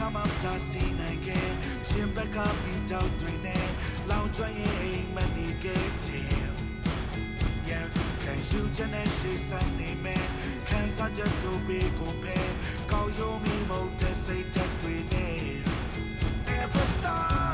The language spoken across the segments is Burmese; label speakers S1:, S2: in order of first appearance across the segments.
S1: ခါမှမတားစီနိုင်ခဲ့ရှင်ဘက်ကပြီးတော့တွင်နဲ့လောင်ကျွမ်းရင်အိမ်မနေခဲ့တယ် Yeah, can you just say something man? Can I just to be go pay? Call you me mo to say that we need. Never stop.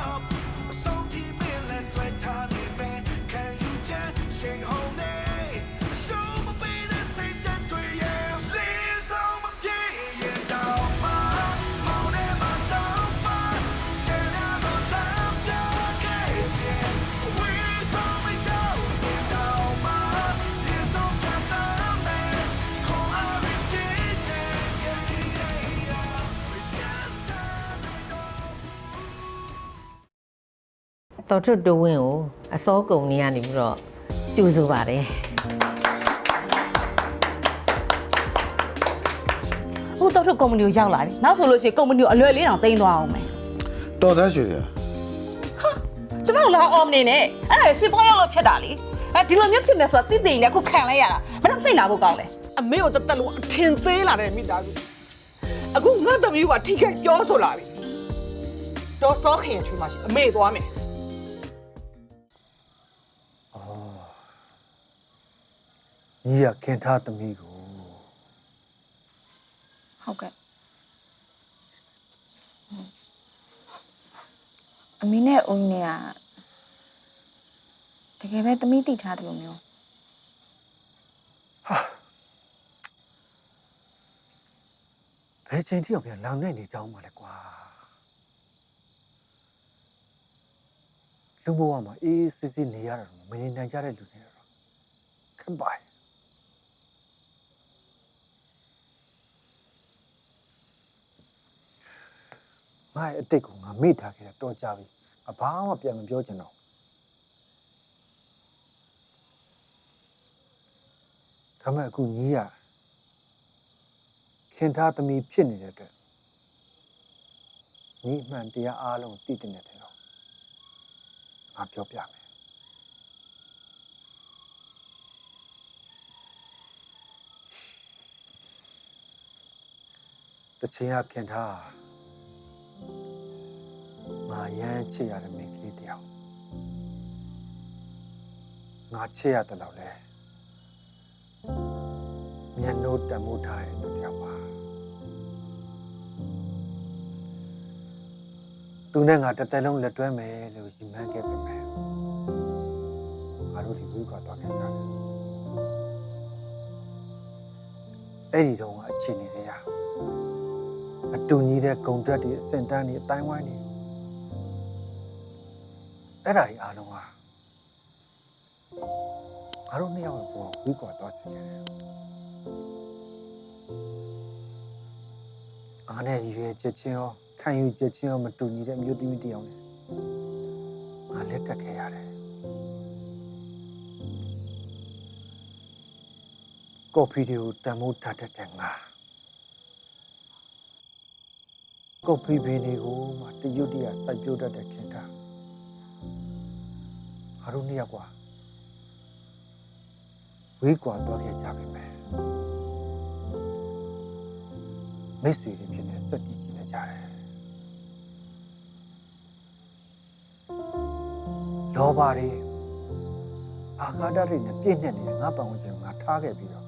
S2: တော်ထွတ်တဝင်းကိုအစောကုံနေရနေပြီးတော့ကြိုဆိုပါတယ်
S3: ဟိုတော့ထုတ်ကုမ္ပဏီကိုရောက်လာပြီနောက်ဆိုလို့ရှိရင်ကုမ္ပဏီကိုအလွယ်လေးတောင်တင်သွားအောင်မယ်
S4: တော်သားရွှေရ
S3: ကျမတို့လာအောင်မနေနဲ့အဲ့ဒါရှင်ပေါ်ရောက်လို့ဖြစ်တာလေအဲဒီလိုမျိုးဖြစ်မယ်ဆိုတာတိတိနဲ့ခုခံလိုက်ရတာဘယ်တော့စိတ်နာဖို့ကောင်းလဲ
S5: အမေကိုတသက်လုံးအထင်သေးလာတဲ့မိသားစုအခုငါ့သမီးကထိခိုက်ပြောဆိုလာပြီတော်စောခင်ချွေးမရှိအမေသွားမယ်
S6: ညီရခင်ထားသမီးကို
S7: ဟုတ်ကဲ့အမီနဲ့ဦးကြီးနဲ့ကတကယ်ပဲသမီးတိထားတယ်လို့မျိုး
S6: ဘယ်ချိန်ထိအောင်ပြန်လောင်နေနေကြအောင်ပါလဲကွာလူဘဝမှာအေးအေးစစ်စစ်နေရတာတော့မနေနိုင်ကြတဲ့လူတွေတော့ခက်ပါ့ ငါ့ရဲ့အတိတ်ကိုငါမေ့ထားခဲ့တာတော်ကြပြီငါဘာမှပြန်မပြောချင်တော့ဒါပေမဲ့အခုညီရခင်ထားသမီးဖြစ်နေတဲ့အတွက်ညီအမှန်တရားအားလုံးသိတဲ့တယ်လို့ငါပြောပြမယ်တစ်ချိန်ကခင်ထား ငါရမ်းချစ်ရတဲ့မိန်းကလေးတစ်ယောက်ငါချစ်ရတယ်လို့လဲမျက်နှိုးတန်မိုးထားတဲ့သူတစ်ယောက်ပါသူနဲ့ငါတစ်သက်လုံးလက်တွဲမယ်လို့ရည်မှန်းခဲ့ပေမဲ့ငါတို့ဒီဝိကွာတော့ခဲ့ကြတယ်အဲ့ဒီတော့အချိန်နေရအတူညီတဲ့ဂုံတက်တွေအစင်တန်းတွေအတိုင်းဝိုင်းတွေ အဲ့ဒါတွေအားလုံးဟာငါတို့နှစ်ယောက်ရဲ့ဘဝဝိကွာတော့စီခဲ့တယ်အားနဲ့ရွေချက်ချင်းရောခံယူချက်ချင်းရောမတူညီတဲ့မျိုးသမီးတစ်ယောက်နဲ့ငါလက်ကပ်ခဲ့ရတယ်ကော်ဖီတွေကိုတန်မိုးထားတတ်တဲ့ငါကော်ဖီဘေးတွေကိုမှတရွတ်တရစိုက်ပျိုးတတ်တဲ့ခင်တာ ငါတို့နှစ်ယောက်ကဝေးကွာသွားခဲ့ကြပြီမယ်မိတ်ဆွေတွေဖြစ်နေစက်တည်ရှိနေကြတယ်လောဘတွေအာဃာတတွေနဲ့ပြည့်နေတယ်ငါပတ်ဝန်းကျင်ကိုငါထားခဲ့ပြီးတော့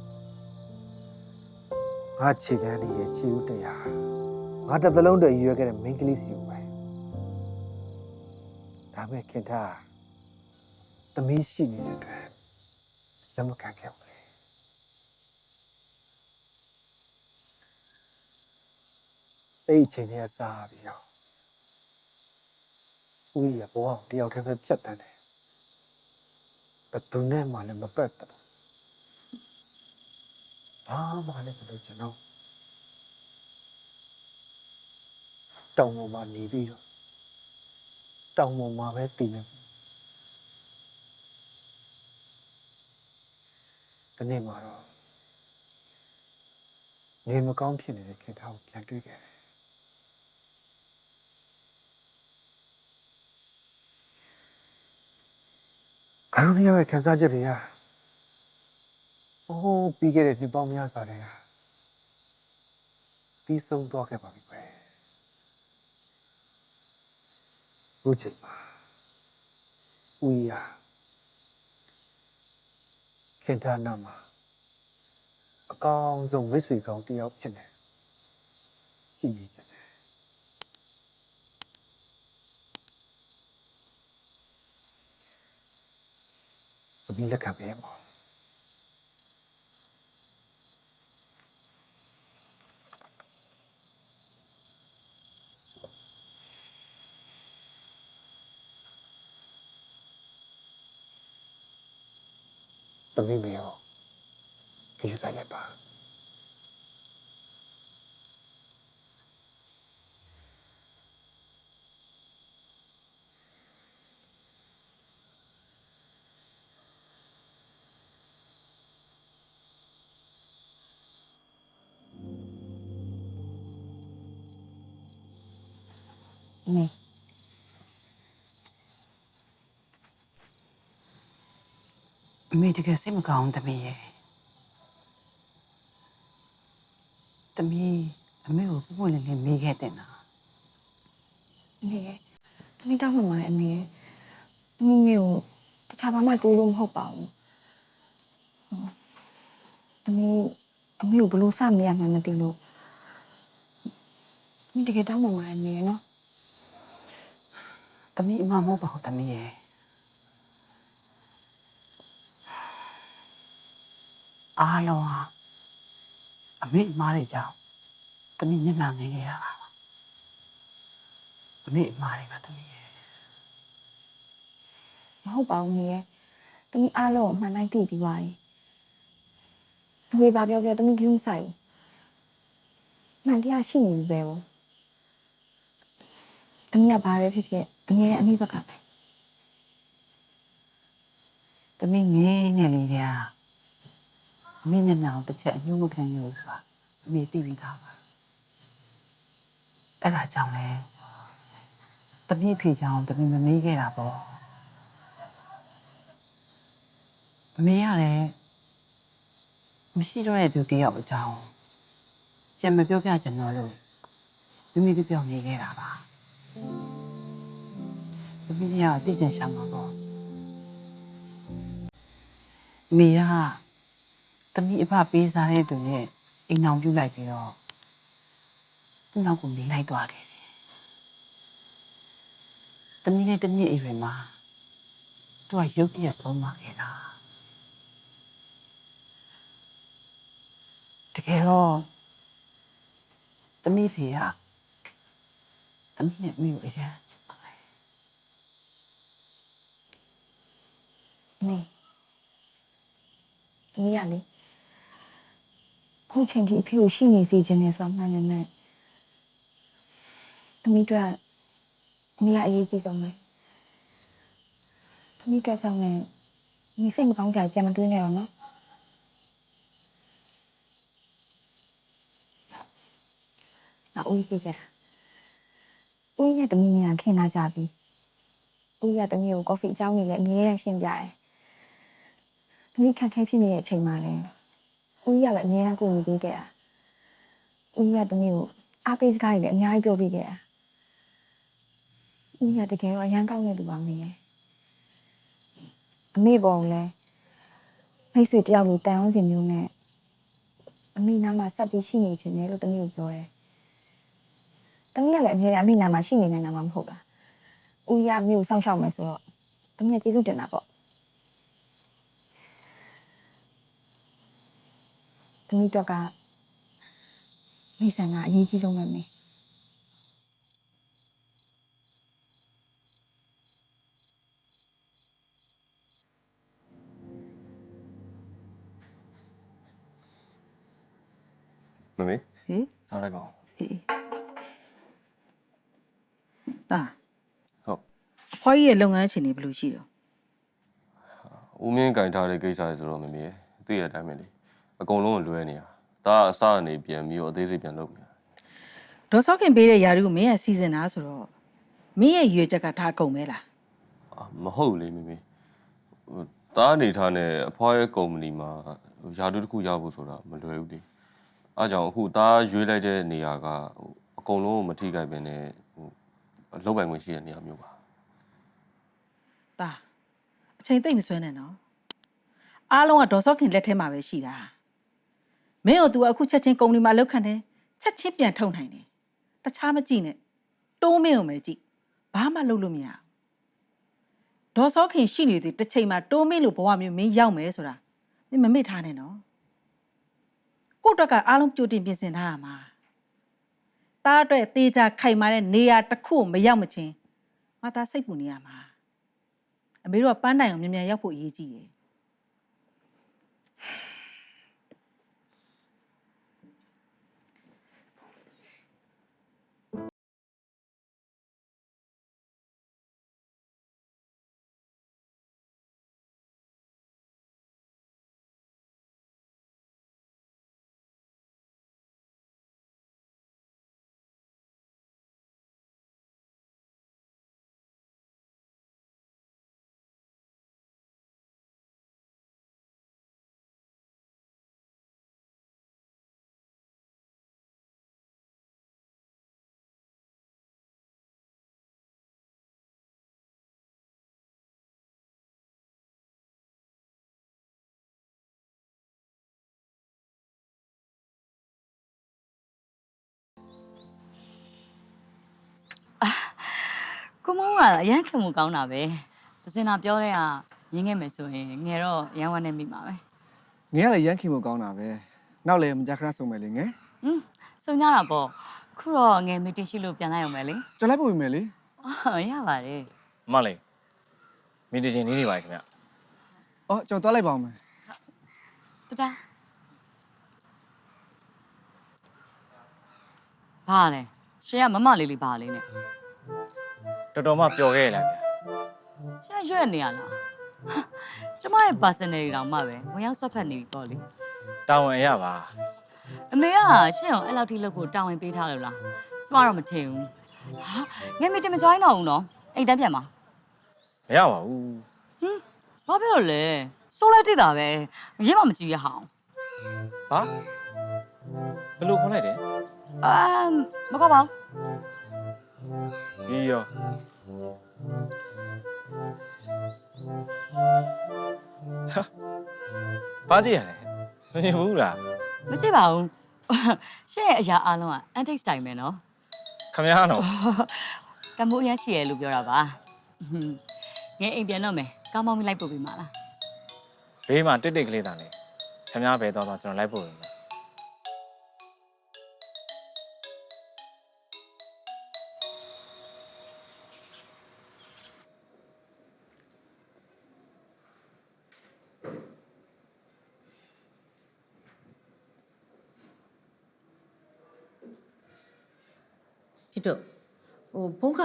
S6: ငါခြေကန်းတွေရဲ့ခြေဥတရားငါတစ်သလုံးတည်းရွေးခဲ့တဲ့မိန်းကလေးစီကိုပဲဒါမဲ့ခင်ထား သမီးရှိနေတဲ့အတွက်လက်မခံခဲ့ဘူးလေအဲ့ဒီအချိန်တွေကစားပြီးတော့ဦးရဘဝကိုတယောက်တည်းပဲဖြတ်တန်းတယ်ဘယ်သူနဲ့မှလည်းမပတ်သက်ဘူးဘာမှလည်းမလုပ်ချင်တော့တောင်ပေါ်မှာနေပြီးတော့တောင်ပေါ်မှာပဲတည်နေ ဒီနေ့မှာတော့နေမကောင်းဖြစ်နေတဲ့ခေတ်ထားကိုပြန်တွေ့ခဲ့တယ်ငါတို့နှစ်ယောက်ရဲ့ခံစားချက်တွေကအိုးပြီးခဲ့တဲ့နှစ်ပေါင်းများစွာတည်းကပြီးဆုံးသွားခဲ့ပါပြီကွယ်ခုချိန်မှာဦးရ ခေတ္တနာမှာအကောင်ဆုံးမိတ်ဆွေကောင်းတစ်ယောက်ဖြစ်နေရှိနေကြတယ်အမိလက်ခံပေးမှာ သမီးမေရောခရီးဆိုင်လိုက်ပါ
S7: အ မေ
S4: အမေတကယ်စိတ်မကောင်းဘူးတမီးရဲ့တမီးအမေကိုပုံပွင့်လင်းလင်းမေးခဲ့တဲ့နာ
S7: အမေရဲ့တမီတောင်းမှမှာအမေရဲ့တမီမျိုးတခြားဘာမှတိုးလို့မဟုတ်ပါဘူးဟုတ်တမီအမေကိုဘယ်လို့စမရမှန်းမသိလို့တမီတကယ်တောင်းမှမှာအမေရဲ့နော်
S4: တမီးအမမဟုတ်ပါဘူးတမီးရဲ့ အားလုံးဟာအမေအမားတွေကြောင့်တမီးမျက်နှာငယ်ခဲ့ရတာပါအမေအမားတွေပါတမီးရဲ့
S7: မဟုတ်ပါဘူးမေရဲ့တမီအားလုံးကိုအမှန်တိုင်းသိပြီးပါပြီသူတွေဘာပြောပြောတမီကလုံးဆိုင်ဘူးမှန်တရားရှိနေပြီပဲဘူးတမီကဘာပဲဖြစ်ဖြစ်အငယ်အမိဘက်ကပဲ
S4: တမီးငယ်နေလေတဲ့ အမေမျက်နှာကိုတစ်ချက်အညှို့မခံရဘူးဆိုတာအမေသိပြီးသားပါအဲ့ဒါကြောင့်လဲတမီးအဖေကြောင့်တမီးမမေးခဲ့တာပေါ့အမေကလည်းမရှိတော့တဲ့သူတယောက်အကြောင်းပြန်မပြောပြချင်တော့လို့မိမိပြပြောနေခဲ့တာပါမိမိကသိချင်ရှာမှာပေါ့အမေက တမီးအဖပေးစားတဲ့သူနဲ့အိမ်အောင်ပြုတ်လိုက်ပြီးတော့သူ့နောက်ကိုနေလိုက်သွားခဲ့တယ်တမီးနဲ့တမီးအိမ်တွေမှာသူကရုတ်တရက်ဆုံးသွားခဲ့တာတကယ်တော့သမီးဖေကသမီးနဲ့မိကိုအရန်ချစ်ပါတယ်
S7: နေတမီးရလေ ခုချိန်ကြီးအဖေကိုရှိနေစေခြင်းနဲ့ဆိုတာမှန်တယ်နဲ့တမီးတို့အမေကအရေးကြီးဆုံးပဲတမီးတို့ကြောင့်လည်းမိစိတ်မကောင်းကြပြန်မတွေးနဲ့တော့နော်နောက်ဦးကြီးပြခဲ့တာဦးကြီးကတမီးနဲ့ခင်လာကြပြီဦးကြီးကတမီးကိုကော်ဖီအကြောင်းနေလည်းအမြဲတမ်းရှင်းပြတယ်။ဒီခက်ခဲဖြစ်နေတဲ့အချိန်မှာလည်း ဦးကြီးကပဲအများကြီးကူညီပေးခဲ့တာ။ဦးကြီးကတမီးကိုအားပေးစကားတွေလည်းအများကြီးပြောပေးခဲ့တာ။ဦးကြီးကတကယ်တော့အရန်ကောင်းတဲ့သူပါမင်းရဲ့။အမေပေါ်လည်းမိတ်ဆွေတယောက်လိုတန်အောင်စင်မျိုးနဲ့အမေနားမှာဆက်ပြီးရှိနေခြင်းနဲ့လို့တမီးကိုပြောတယ်။တမီးကလည်းအများကြီးအမေနားမှာရှိနေနိုင်တာမှမဟုတ်လား။ဦးကြီးကမြို့ကိုစောင့်ရှောက်မယ်ဆိုတော့တမီးကကျေးဇူးတင်တာပေါ့။ သမီးတော့ကမိဆန်ကအရေးကြီးဆုံးပဲမေ
S8: မမေ
S9: ဟင်
S8: စားလိုက်ပါဦး
S9: အေးတာ
S8: ဟုတ်
S9: အဖွားကြီးရဲ့လုပ်ငန်းအချိန်တွေဘယ်လိုရှိတော့
S8: ဦးမင်းကင်ထားတဲ့ကိစ္စတွေဆိုတော့မမေသိရတဲ့အတိုင်းပဲလေ အကုန်လုံးကိုလွဲနေတာဒါကအစအနေပြန်ပြီးတော့အသေးစိတ်ပြန်လုပ်နေတာ
S9: ဒေါ်စောခင်ပေးတဲ့ယာရီကိုမင်းကစီစဉ်တာဆိုတော့မင်းရဲ့ရွေချက်ကဒါကုန်ပဲလား
S8: အာမဟုတ်လေမမေဟိုတားအနေထားနဲ့အဖွားရဲ့ကုမ္ပဏီမှာဟိုယာတူတစ်ခုရဖို့ဆိုတာမလွယ်ဘူးလေအားကြောင့်အခုတားရွေးလိုက်တဲ့နေရာကဟိုအကုန်လုံးကိုမထိခိုက်ပဲနဲ့ဟိုလောက်ပိုင်ခွင့်ရှိတဲ့နေရာမျိုးပါ
S9: တာအချိန်သိမ့်မဆွဲနဲ့နော်အားလုံးကဒေါ်စောခင်လက်ထဲမှာပဲရှိတာ မင်းတို့ तू အခုချက်ချင်းကုမ္ပဏီမှာလောက်ခံတယ်ချက်ချင်းပြန်ထုတ်နိုင်တယ်တခြားမကြည့်နဲ့တိုးမင်းအောင်ပဲကြည့်ဘာမှလုပ်လို့မရဘူးဒေါ်စောခင်ရှိနေသေးတစ်ချိန်မှာတိုးမင်းလိုဘဝမျိုးမင်းရောက်မယ်ဆိုတာမင်းမမေ့ထားနဲ့နော်ကိုယ့်အတွက်ကအားလုံးကြိုတင်ပြင်ဆင်ထားရမှာတားအတွက်တေးကြခိုင်မာတဲ့နေရာတစ်ခုကိုမရောက်မချင်းငါသားစိတ်ပူနေရမှာအမေတို့ကပန်းတိုင်အောင်မြန်မြန်ရောက်ဖို့အရေးကြီးတယ်
S10: ကိုမောင်ကအရန်ခင်မှုကောင်းတာပဲသစင်တာပြောတဲ့ကရင်းခဲ့မယ်ဆိုရင်ငယ်တော့ရန်ဝမ်းနေမိမှာပဲ
S6: ငယ်ကလည်းရမ်းခင်ဖို့ကောင်းတာပဲနောက်လည်းမကြခဏဆုံးမယ်လေငယ်
S10: ဟွန်းစုံကြတာပေါ့ခုတော့ငယ်မီတင်ရှိလို့ပြန်လိုက်အောင်မယ်လေ
S6: ကြလိုက်ဖို့ပြီမယ်လေ
S10: အော်ရပါတယ်
S11: မလေးမီတီချင်းနေနေပါခင်ဗျ
S6: အော်ကျွန်တော်သွားလိုက်ပါအောင်မယ်
S10: တတာဘာလဲရှင်ကမမလေးလေးဘာလေးနဲ့
S11: တော်တော်မှပျော်ခဲ့ရလားဗျ
S10: ရှင်ကရွက်နေရလားဟာကျမရဲ့ personal တွေတောင်မှပဲဝင်ရောက်ဆွတ်ဖက်နေပြီပေါ့လေ
S11: တာဝန်အရပါ
S10: အမေကရှင်ကိုအဲ့လောက်ထိလုပ်ဖို့တာဝန်ပေးထားလို့လားကျမတော့မထင်ဘူးဟာငယ်မီတင်မ join တော့ဘူးနော်အိမ်တန်းပြန်ပါ
S11: မရပါဘူး
S10: ဘာဖြစ်လို့လဲစိုးလိုက်တိတာပဲရင်းမမကြည့်ရဟောင်း
S11: ဟာဘယ်လိုခေါ်လိုက်တယ်
S10: အမ်မကောက်ပါဘူး
S11: ပြီးရော ဟာဘာကြည့်ရလဲမမြင်ဘူးလား
S10: မကြည့်ပါဘူးရှင့်ရဲ့အရာအားလုံးက antique style ပဲနော်
S11: ခမရတော့
S10: တမိုးရမ်းရှိရလို့ပြောတာပါဟွန်းငယ်အိမ်ပြန်တော့မယ်ကောင်းမောင်းမိလိုက်ပို့ပေးမှာလား
S11: ဘေးမှာတစ်တစ်ကလေးတန်လေခမရပဲတော့တော့ကျွန်တော်လိုက်ပို့ရမ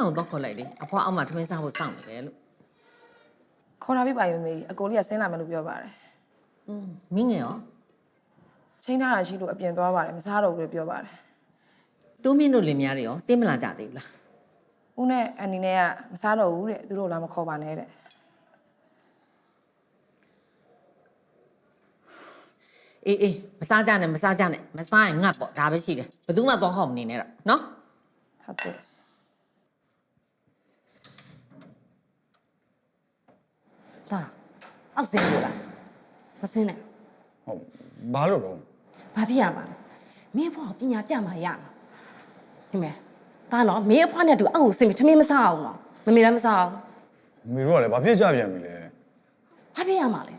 S2: န်းခေါင်ကိုတော့ခေါ်လိုက်လေအဖွားအောက်မှာထမင်းစားဖို့စောင့်နေတယ်လို့
S3: ခေါ်လာပြီပါယူမေအကိုလေးကဆင်းလာမယ်လို့ပြောပါတယ်
S2: อืมမင်းငယ်ရော
S3: ချိန်ထားတာရှိလို့အပြင်သွားပါတယ်မစားတော့ဘူးလို့ပြောပါတယ်
S2: တိုးမင်းတို့လင်မယားတွေရောစိတ်မလာကြသေးဘူးလား
S3: ဦးနဲ့အန်နီနဲ့ကမစားတော့ဘူးတဲ့သူတို့လာမခေါ်ပါနဲ့တဲ့
S2: အေးအေးမစားကြနဲ့မစားကြနဲ့မစားရင်ငတ်ပေါ့ဒါပဲရှိတယ်ဘယ်သူမှသွားဟောက်မနေနဲ့တော့နော်
S3: ဟုတ်ကဲ့
S12: ဒါအောက်စင်းလို့လားမစင်းနဲ့
S6: ဟုတ်ဘာလို့တော့
S12: ဘာဖြစ်ရမှာလဲမင်းဘွားကိုပညာပြမှာရမှာဒီမဲ့ဒါတော့မင်းအဖွားနဲ့တူအောက်ကိုစင်ပြီးထမင်းမစားအောင်နော်မမေလည်းမစားအောင်
S6: မေတို့ကလည်းဘာဖြစ်ကြပြန်ပြီလဲ
S12: ဘာဖြစ်ရမှာလဲ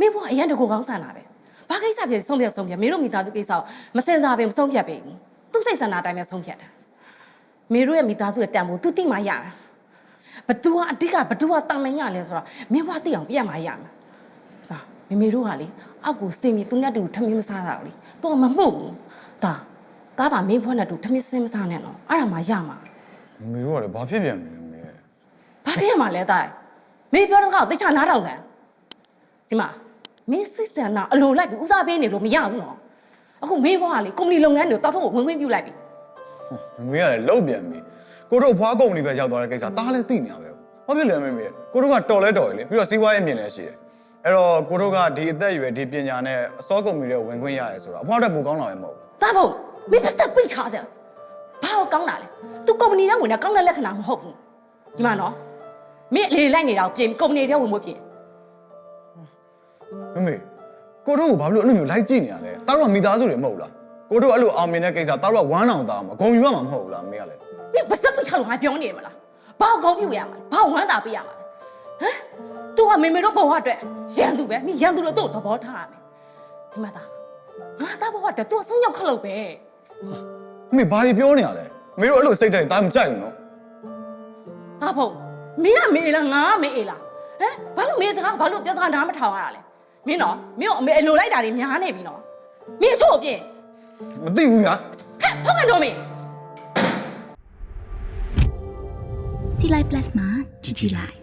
S12: မင်းဘွားအရင်တကူကောင်းဆန်လာပဲဘာကိစ္စဖြစ်ဆုံးဖြတ်ဆုံးဖြတ်မင်းတို့မိသားစုကိစ္စကိုမစင်စားပဲမဆုံးဖြတ်ပဲသူစိတ်ဆန္ဒအတိုင်းပဲဆုံးဖြတ်တာမင်းတို့ရဲ့မိသားစုရဲ့တန်ဖိုး तू သိမှရတာ ဘသူကအဓိကဘသူကတာမန်ရလဲဆိုတော့မင်းဘွားသိအောင်ပြတ်မှရမှာဟာမမေတို့ကလေအောက်ကိုစင်ပြီးသူနဲ့တူထမင်းမစားတာကိုလေသူကမမှုတ်ဘူးဒါဒါပါမင်းဘွားနဲ့တူထမင်းစင်မစားနဲ့နော်အဲ့ဒါမှရမှာ
S6: မေတို့ကလည်းဘာဖြစ်ပြန်ပြီလဲမေ
S12: ဘာဖြစ်မှာလဲတိုင်မေပြောတဲ့ကောင်တိတ်ချနားထောင်ခံဒီမှာမင်းစိတ်ဆန္ဒအလိုလိုက်ပြီးဦးစားပေးနေလို့မရဘူးနော်အခုမေဘွားကလေကုမ္ပဏီလုပ်ငန်းတွေကိုတောက်ထုတ်ကိုဝင်ခွင့်ပြုလိုက်ပြီ
S6: မေကလည်းလှုပ်ပြန်ပြီ ကိုတို့ဖွားကုမ္ပဏီပဲရောက်သွားတဲ့ကိစ္စတားလည်းသိနေရပဲဘာဖြစ်လဲမေမေကိုတို့ကတော်လဲတော်ရလေပြီးတော့စီးပွားရေးအမြင်လည်းရှိတယ်အဲ့တော့ကိုတို့ကဒီအသက်အရွယ်ဒီပညာနဲ့အစောကုမ္ပဏီတွေဝင်ခွင့်ရတယ်ဆိုတော့အဖွားတက်ပိုကောင်းလာမယ်မဟုတ်ဘူး
S12: တာဖို့မင်းပတ်သက်ပိတ်ထားစရာဘာကိုကောင်းတာလဲ तू ကုမ္ပဏီနဲ့ဝင်တာကောင်းတဲ့လက္ခဏာမဟုတ်ဘူးဒီမှာနော်မင်းအလေလိုက်နေတာကိုပြင်ကုမ္ပဏီထဲဝင်မပြင်
S13: မမေကိုတို့ကဘာလို့အဲ့လိုမျိုးလိုက်ကြည့်နေရလဲတားတို့ကမိသားစုတွေမဟုတ်လားကိုတို့အဲ့လိုအောင်မြင်တဲ့ကိစ္စတားတို့ကဝမ်းအောင်သားမှာဂုံယူရမှာမဟုတ်ဘူးလားမေကလည်း
S12: မင်းဘာစက်ပိတ်ချလို့ငါပြောနေတယ်မလားဘာကိုကောင်းပြရမှာလဲဘာဝမ်းသာပေးရမှာလဲဟမ် तू ကမေမေတို့ဘဝအတွက်ရန်သူပဲမင်းရန်သူလို့သူ့ကိုသဘောထားရမယ်ဒီမှာသားငါသားဘဝအတွက် तू အဆုံးရောက်ခလို့ပဲ
S13: မမေဘာတွေပြောနေရလဲမေတို့အဲ့လိုစိတ်ဓာတ်တွေတားမကြိုက်ဘူးနော်
S12: သားဖို့မင်းကမေလားငါကမေအေးလားဟမ်ဘာလို့မေစကားဘာလို့ပြောစကားနားမထောင်ရတာလဲမင်းနော်မင်းကိုအမေအလိုလိုက်တာတွေများနေပြီနော်မင်းအချို့အပြင်း
S13: မသိဘူးညာ
S12: ဟဲ့ဖောက်ကတော့မင်း
S5: ကြည်လို